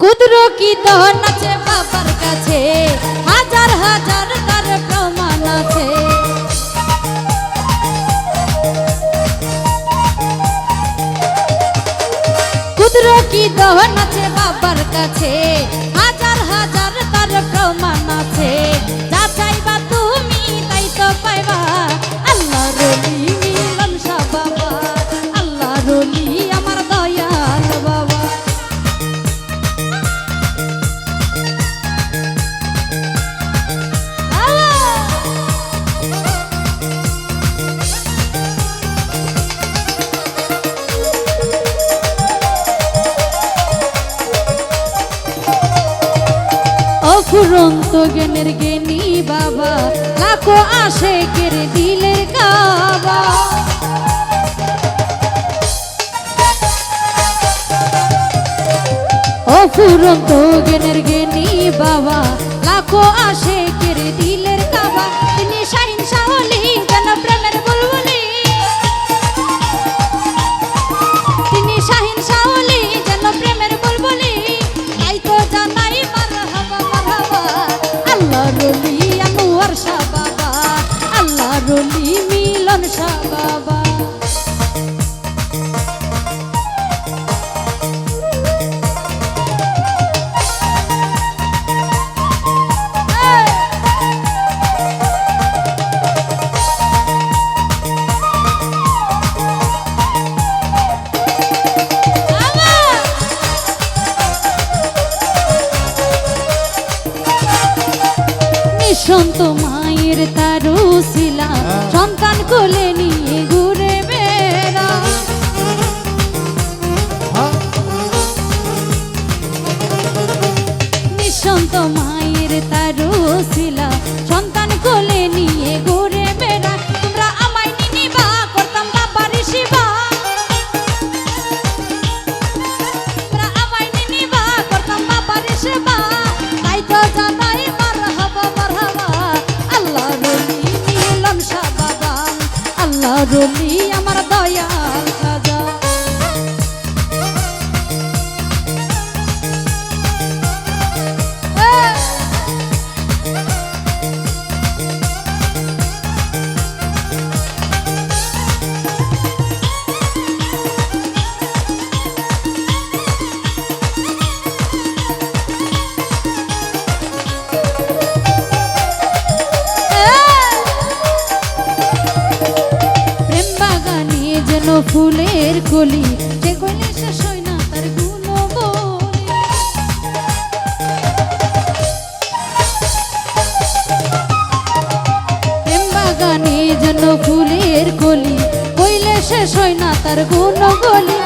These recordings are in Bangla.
কুদরো কি দহন আছে বাবার কাছে, হাজার হাজার তার প্রমাণ আছে। কুদরো কি দহন আছে বাবার কাছে অফুরন্ত জ্ঞানের জ্ঞানী বাবা, লাখো আসে কেড়ে দিলের কাবা অফুরন্ত জ্ঞানের জ্ঞানী বাবা, লাখো আসে কেড়ে দিলের কাবা, তিনি মিলন মায়ের তারু শিলা। সন্তান কোলে নিয়ে ঘুরে বেড়া তোমরা আমায় নিনিবা, করতাম বাবার শিবা তোমরা আমায় রলি আমার দয়াল। ফুলের কলি, যে কলি শেষ হয় না তার গুণ বাগানে যেন ফুলের কলি, কইলে শেষ হয় না তার গুণ গলি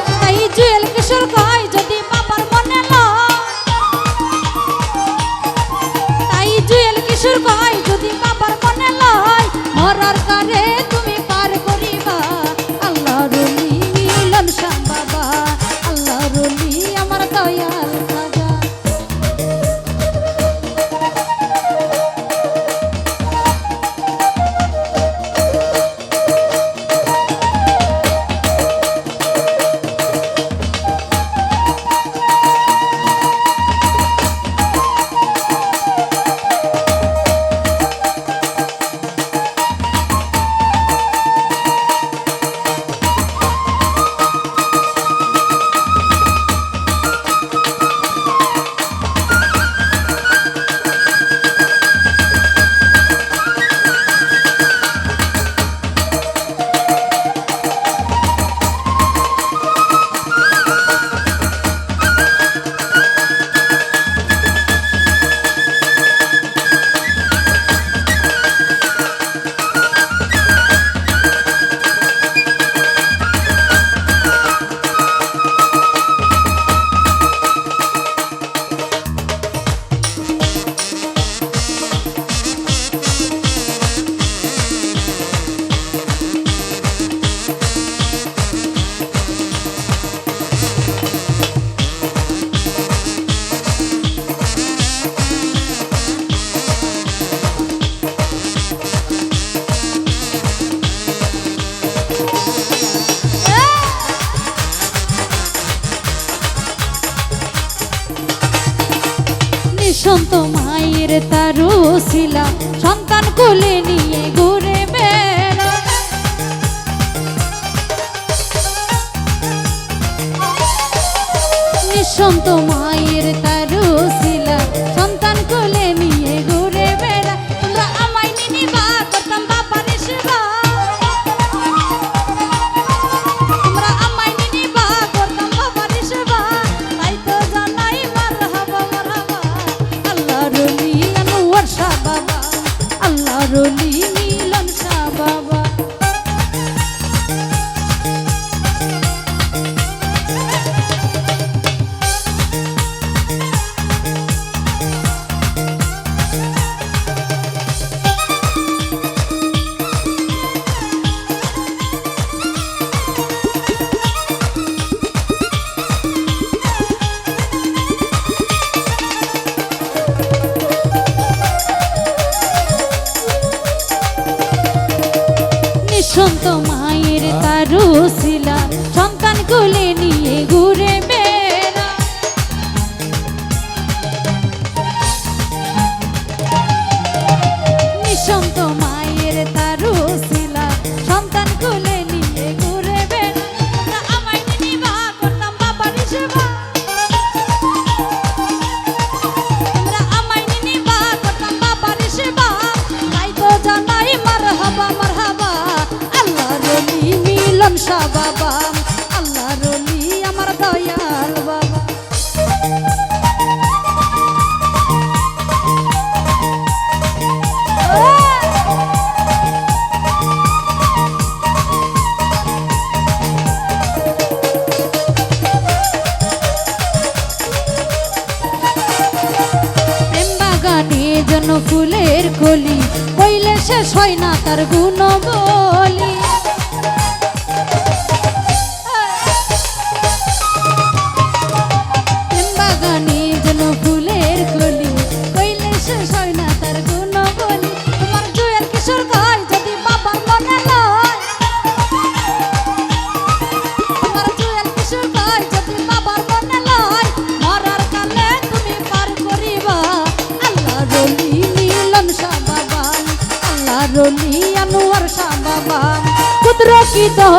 সন্ত মায়ের তার শিলা সন্তান কোলে নিয়ে ঘুরে বেড়া নিঃসন্ত মায়ের সন্ত মায়ের তারু সন্তান কুলে মিলন শাহ বাবা আল্লাহ রলি আমার দয়াল বাবা। জন্য ফুলের কলি কইলে শেষ হয় না তার গুণ বলি চলি আনোয়ার শাহ বাবা। পুত্র কি দহ